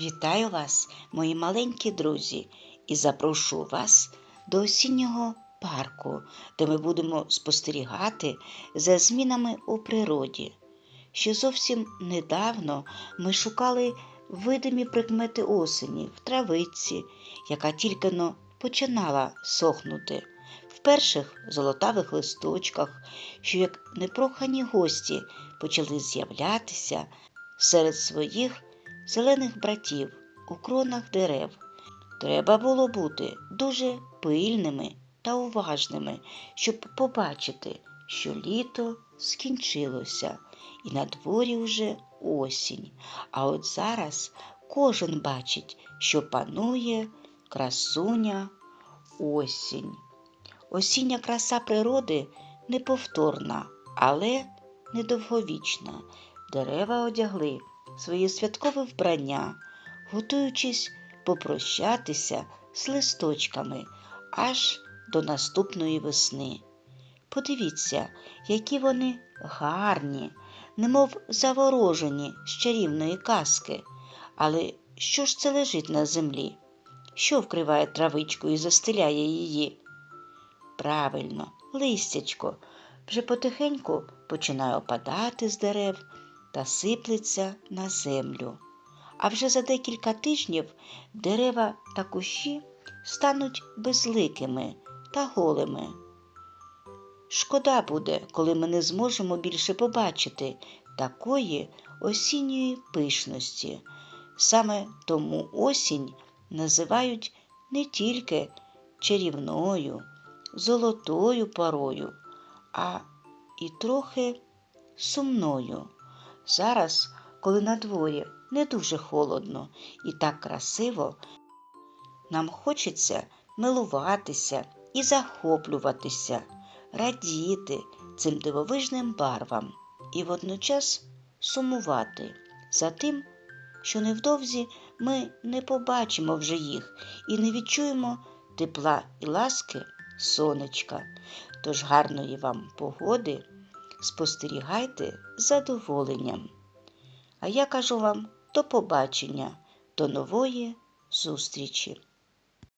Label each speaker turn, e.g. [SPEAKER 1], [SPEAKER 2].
[SPEAKER 1] Вітаю вас, мої маленькі друзі, і запрошую вас до осіннього парку, де ми будемо спостерігати за змінами у природі. Ще зовсім недавно ми шукали видимі прикмети осені в травиці, яка тільки но починала сохнути, в перших золотавих листочках, що як непрохані гості почали з'являтися серед своїх зелених братів у кронах дерев. Треба було бути дуже пильними та уважними, щоб побачити, що літо скінчилося, і на дворі вже осінь. А от зараз кожен бачить, що панує красуня осінь. Осіння краса природи неповторна, але недовговічна. Дерева одягли своє святкове вбрання, готуючись попрощатися з листочками аж до наступної весни. Подивіться, які вони гарні, немов заворожені з чарівної казки. Але що ж це лежить на землі? Що вкриває травичку і застеляє її? Правильно, листячко вже потихеньку починає опадати з дерев та сиплеться на землю. А вже за декілька тижнів дерева та кущі стануть безликими та голими. Шкода буде, коли ми не зможемо більше побачити такої осінньої пишності. Саме тому осінь називають не тільки чарівною, золотою порою, а і трохи сумною. Зараз, коли на дворі не дуже холодно і так красиво, нам хочеться милуватися і захоплюватися, радіти цим дивовижним барвам і водночас сумувати за тим, що невдовзі ми не побачимо вже їх і не відчуємо тепла і ласки сонечка. Тож гарної вам погоди спостерігайте з задоволенням. А я кажу вам до побачення, до нової зустрічі!